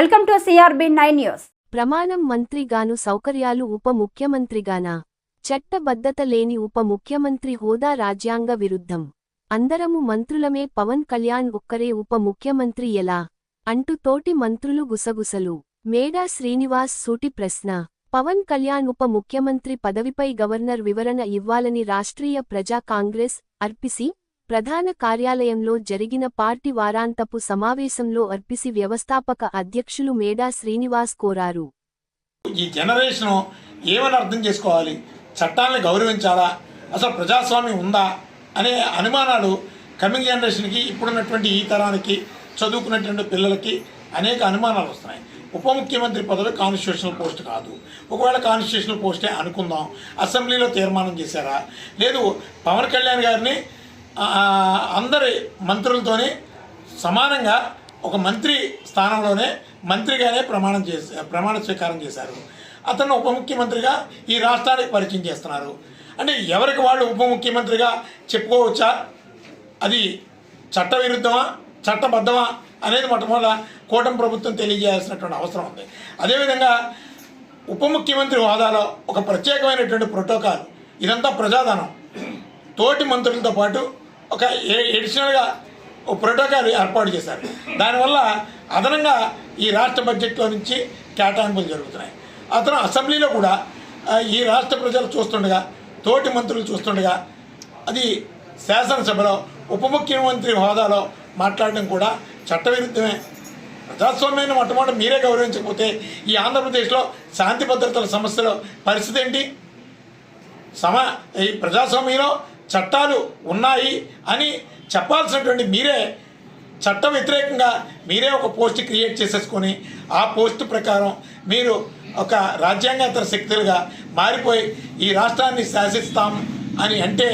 Welcome to CRB nine news. ప్రమాణం మంత్రిగాను సౌకర్యాలు ఉప ముఖ్యమంత్రిగానా? చట్టబద్ధత లేని ఉప ముఖ్యమంత్రి హోదా రాజ్యాంగ విరుద్ధం. అందరము మంత్రులమే పవన్ కళ్యాణ్ ఒక్కరే ఉప ముఖ్యమంత్రి ఎలా? అంటూ తోటి మంత్రులు గుసగుసలు. మేడా శ్రీనివాస్ సూటి ప్రశ్న. పవన్ కళ్యాణ్ ఉప ముఖ్యమంత్రి పదవిపై గవర్నర్ వివరణ ఇవ్వాలని రాష్ట్రీయ ప్రజా కాంగ్రెస్ అర్పిసి ప్రధాన కార్యాలయంలో జరిగిన పార్టీ వారాంతపు సమావేశంలో అర్పిసి వ్యవస్థాపక అధ్యక్షులు మేడా శ్రీనివాస్ కోరారు. ఈ జనరేషన్ ఏమని అర్థం చేసుకోవాలి? చట్టాలను గౌరవించాలా? అసలు ప్రజాస్వామ్యం ఉందా? అనే అనుమానాలు కమింగ్ జనరేషన్కి ఇప్పుడున్నటువంటి ఈ తరానికి చదువుకున్నటువంటి పిల్లలకి అనేక అనుమానాలు వస్తున్నాయి. ఉప ముఖ్యమంత్రి పదవి కాన్స్టిట్యూషనల్ పోస్ట్ కాదు. ఒకవేళ కాన్స్టిట్యూషనల్ పోస్టే అనుకుందాం. అసెంబ్లీలో తీర్మానం చేశారా? లేదు పవన్ కళ్యాణ్ గారిని అందరి మంత్రులతోనే సమానంగా ఒక మంత్రి స్థానంలోనే మంత్రిగానే ప్రమాణం చేసి ప్రమాణ స్వీకారం చేశారు. అతను ఉప ముఖ్యమంత్రిగా ఈ రాష్ట్రానికి పరిచయం చేస్తున్నారు. అంటే ఎవరికి వాళ్ళు ఉప ముఖ్యమంత్రిగా చెప్పుకోవచ్చా? అది చట్టవిరుద్ధమా? చట్టబద్ధమా? అనేది మొట్టమొదట కూటమి ప్రభుత్వం తెలియజేయాల్సినటువంటి అవసరం ఉంది. అదేవిధంగా ఉప ముఖ్యమంత్రి హోదాలో ఒక ప్రత్యేకమైనటువంటి ప్రోటోకాల్ ఇదంతా ప్రజాధనం. తోటి మంత్రులతో పాటు ఒక ఏ- ఎడిషనల్గా ఒక ప్రోటోకాల్ ఏర్పాటు చేశారు. దానివల్ల అదనంగా ఈ రాష్ట్ర బడ్జెట్లో నుంచి కేటాయింపులు జరుగుతున్నాయి. అతను అసెంబ్లీలో కూడా ఈ రాష్ట్ర ప్రజలు చూస్తుండగా తోటి మంత్రులు చూస్తుండగా అది శాసనసభలో ఉప ముఖ్యమంత్రి హోదాలో మాట్లాడడం కూడా చట్టవిరుద్ధమే. ప్రజాస్వామ్యాన్ని మొట్టమొదటి మీరే గౌరవించకపోతే ఈ ఆంధ్రప్రదేశ్లో శాంతి భద్రతల సమస్యలో పరిస్థితి ఏంటి? సమా ఈ ప్రజాస్వామ్యంలో చట్టాలు ఉన్నాయి అని చెప్పాల్సినటువంటి మీరే చట్ట వ్యతిరేకంగా మీరే ఒక పోస్ట్ క్రియేట్ చేసేసుకొని ఆ పోస్ట్ ప్రకారం మీరు ఒక రాజ్యాంగేతర శక్తులుగా మారిపోయి ఈ రాష్ట్రాన్ని శాసిస్తాం అని అంటే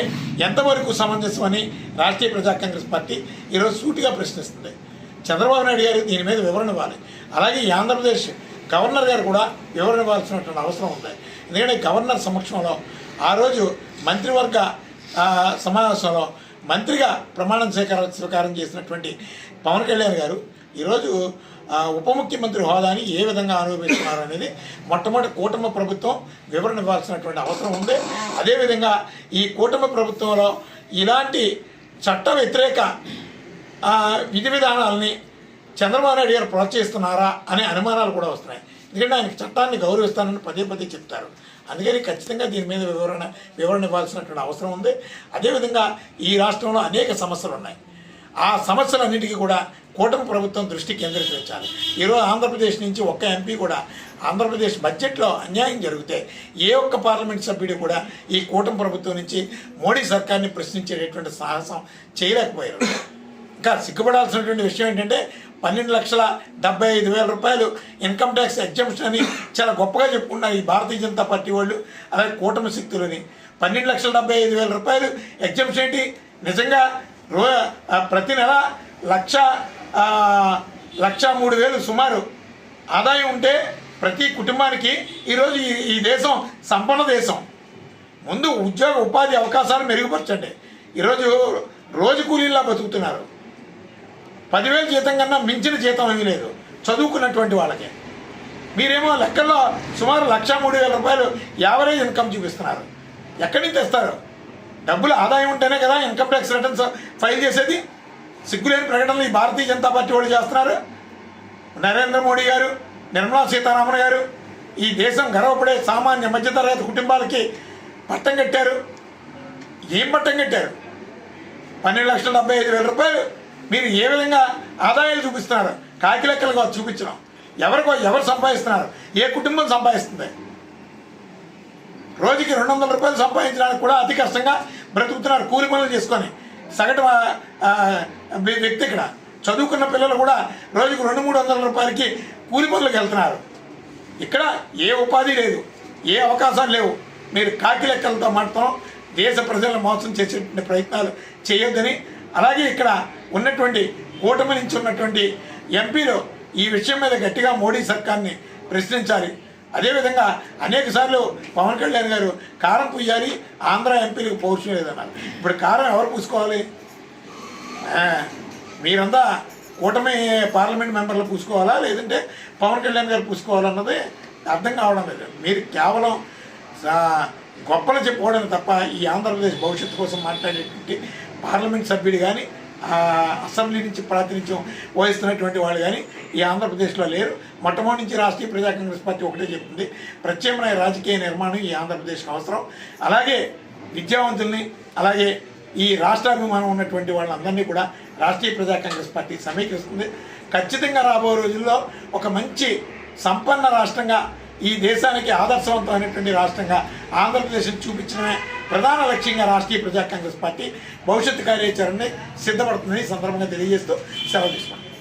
ఎంతవరకు సమంజసమని రాష్ట్రీయ ప్రజా కాంగ్రెస్ పార్టీ ఈరోజు సూటిగా ప్రశ్నిస్తుంది. చంద్రబాబు నాయుడు గారు దీని మీద వివరణ ఇవ్వాలి. అలాగే ఈ ఆంధ్రప్రదేశ్ గవర్నర్ గారు కూడా వివరణ ఇవ్వాల్సినటువంటి అవసరం ఉంది. ఎందుకంటే గవర్నర్ సమక్షంలో ఆ రోజు మంత్రివర్గ సమావేశంలో మంత్రిగా ప్రమాణం స్వీకారం స్వీకారం చేసినటువంటి పవన్ కళ్యాణ్ గారు ఈరోజు ఉప ముఖ్యమంత్రి హోదాని ఏ విధంగా అనుభవిస్తున్నారు అనేది మొట్టమొదటి కూటమి ప్రభుత్వం వివరణ ఇవ్వాల్సినటువంటి అవసరం ఉంది. అదేవిధంగా ఈ కూటమి ప్రభుత్వంలో ఇలాంటి చట్ట వ్యతిరేక విధి విధానాలని చంద్రబాబు నాయుడు గారు ప్రోత్సహిస్తున్నారా అనే అనుమానాలు కూడా వస్తున్నాయి. ఎందుకంటే ఆయన చట్టాన్ని గౌరవిస్తానని పదే పదే చెప్తారు. అందుకని ఖచ్చితంగా దీని మీద వివరణ వివరణ ఇవ్వాల్సినటువంటి అవసరం ఉంది. అదేవిధంగా ఈ రాష్ట్రంలో అనేక సమస్యలు ఉన్నాయి. ఆ సమస్యలన్నిటికీ కూడా కూటమి ప్రభుత్వం దృష్టి కేంద్రీకరించాలి. ఈరోజు ఆంధ్రప్రదేశ్ నుంచి ఒక్క ఎంపీ కూడా ఆంధ్రప్రదేశ్ బడ్జెట్లో అన్యాయం జరిగితే ఏ ఒక్క పార్లమెంట్ సభ్యుడు కూడా ఈ కూటమి ప్రభుత్వం నుంచి మోడీ సర్కార్ని ప్రశ్నించేటటువంటి సాహసం చేయలేకపోయారు. ఇంకా సిగ్గుపడాల్సినటువంటి విషయం ఏంటంటే పన్నెండు లక్షల డెబ్బై ఐదు వేల రూపాయలు ఇన్కమ్ ట్యాక్స్ ఎగ్జంప్షన్ అని చాలా గొప్పగా చెప్పుకున్నారు ఈ భారతీయ జనతా పార్టీ వాళ్ళు అలాగే కూటమి శక్తులని. పన్నెండు లక్షల డెబ్బై ఐదు వేల రూపాయలు ఎగ్జంప్షన్ ఏంటి? నిజంగా రో ప్రతి నెల లక్ష లక్ష మూడు వేలు సుమారు ఆదాయం ఉంటే ప్రతి కుటుంబానికి ఈరోజు ఈ ఈ దేశం సంపన్న దేశం. ముందు ఉద్యోగ ఉపాధి అవకాశాలు మెరుగుపరచండి. ఈరోజు రోజు కూలీలా బతుకుతున్నారు. పదివేలు జీతం కన్నా మించిన జీతం ఏమీ లేదు. చదువుకున్నటువంటి వాళ్ళకి. మీరేమో లెక్కల్లో సుమారు లక్ష మూడు వేల రూపాయలు యావరేజ్ ఇన్కమ్ చూపిస్తున్నారు. ఎక్కడి నుంచి తెస్తారు? డబ్బులు ఆదాయం ఉంటేనే కదా ఇన్కమ్ ట్యాక్స్ రిటర్న్స్ ఫైల్ చేసేది. సిగ్గులేని ప్రకటనలు ఈ భారతీయ జనతా పార్టీ వాళ్ళు చేస్తున్నారు. నరేంద్ర మోడీ గారు నిర్మలా సీతారామన్ గారు ఈ దేశం గర్వపడే సామాన్య మధ్యతరగతి కుటుంబాలకి పట్టం కట్టారు. ఏం పట్టం కట్టారు? పన్నెండు లక్షల డెబ్బై ఐదు వేల రూపాయలు మీరు ఏ విధంగా ఆదాయాలు చూపిస్తున్నారు? కాకి లెక్కలుగా చూపించడం. ఎవరికో ఎవరు సంపాదిస్తున్నారు? ఏ కుటుంబం సంపాదిస్తుంది? రోజుకి రెండు వందల రూపాయలు సంపాదించడానికి కూడా అతి కష్టంగా బ్రతుకుతున్నారు కూలి పనులు చేసుకొని. సగటు వ్యక్తి ఇక్కడ. చదువుకున్న పిల్లలు కూడా రోజుకు రెండు మూడు వందల రూపాయలకి కూలి పనులకు వెళ్తున్నారు. ఇక్కడ ఏ ఉపాధి లేదు ఏ అవకాశాలు లేవు. మీరు కాకి లెక్కలతో మాత్రం దేశ ప్రజలను మోసం చేసేటువంటి ప్రయత్నాలు చేయొద్దని అలాగే ఇక్కడ ఉన్నటువంటి కూటమి నుంచి ఉన్నటువంటి ఎంపీలు ఈ విషయం మీద గట్టిగా మోడీ సర్కార్ని ప్రశ్నించాలి. అదేవిధంగా అనేక సార్లు పవన్ కళ్యాణ్ గారు కారం పుయ్యాలి ఆంధ్ర ఎంపీలకు పౌరుషం లేదన్నారు. ఇప్పుడు కారం ఎవరు పూసుకోవాలి? మీరంతా కూటమి పార్లమెంట్ మెంబర్లు పూసుకోవాలా? లేదంటే పవన్ కళ్యాణ్ గారు పూసుకోవాలన్నది అర్థం కావడం లేదు. మీరు కేవలం గొప్పలు చెప్పుకోవడం తప్ప ఈ ఆంధ్రప్రదేశ్ భవిష్యత్తు కోసం మాట్లాడేటువంటి పార్లమెంట్ సభ్యుడు కానీ అసెంబ్లీ నుంచి ప్రాతినిధ్యం వహిస్తున్నటువంటి వాళ్ళు కానీ ఈ ఆంధ్రప్రదేశ్లో లేరు. మొట్టమొదటి నుంచి రాష్ట్రీయ ప్రజా కాంగ్రెస్ పార్టీ ఒకటే చెప్తుంది. ప్రత్యామ్నాయ రాజకీయ నిర్మాణం ఈ ఆంధ్రప్రదేశ్కి అవసరం. అలాగే విద్యావంతుల్ని అలాగే ఈ రాష్ట్రాభిమానం ఉన్నటువంటి వాళ్ళందరినీ కూడా రాష్ట్రీయ ప్రజా కాంగ్రెస్ పార్టీ సమీకరిస్తుంది. ఖచ్చితంగా రాబోయే రోజుల్లో ఒక మంచి సంపన్న రాష్ట్రంగా ఈ దేశానికి ఆదర్శవంతమైనటువంటి రాష్ట్రంగా ఆంధ్రప్రదేశ్ని చూపించడమే ప్రధాన లక్ష్యంగా రాష్ట్రీయ ప్రజా కాంగ్రెస్ పార్టీ భవిష్యత్తు కార్యాచరణని సిద్ధపడుతుందని సందర్భంగా తెలియజేస్తూ సెలవు తీసుకుంటాం